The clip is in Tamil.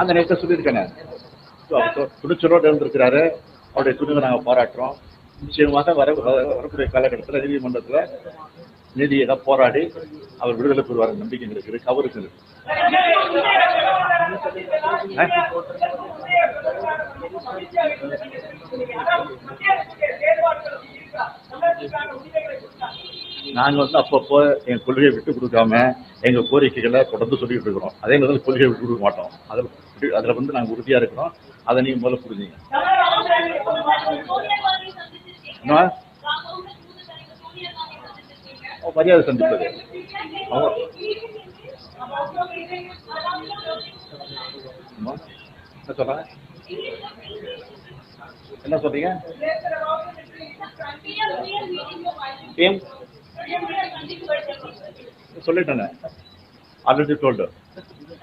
அந்த நேரத்தில் சொல்லியிருக்கேனே. ஸோ அவர் துணிச்சலோடு இருந்திருக்கிறாரு அவருடைய துணிவை நாங்கள் பாராட்டுறோம். நிச்சயமாக வர வரக்கூடிய காலகட்டத்தில் நீதிமன்றத்தில் நீதியை போராடி அவர் விடுதலை பெறுவார் நம்பிக்கை எங்களுக்கு இருக்கு. அவருக்கு இருக்கு. நாங்கள் வந்து அப்பப்போ எங்கள் கொள்கையை விட்டு கொடுக்காம எங்கள் கோரிக்கைகளை தொடர்ந்து சொல்லிட்டு இருக்கிறோம். அதே மாதிரி கொள்கையை விட்டு கொடுக்க மாட்டோம். அதில் அதில் வந்து நாங்கள் உறுதியாக இருக்கிறோம். அதை நீங்கள் முதல்ல புரிஞ்சுங்க. என்ன மரியாதை சந்திப்பது. என்ன சொல்கிறாங்க என்ன சொல்றீங்க? ஏன் சொல்லிட்டேனே. Already told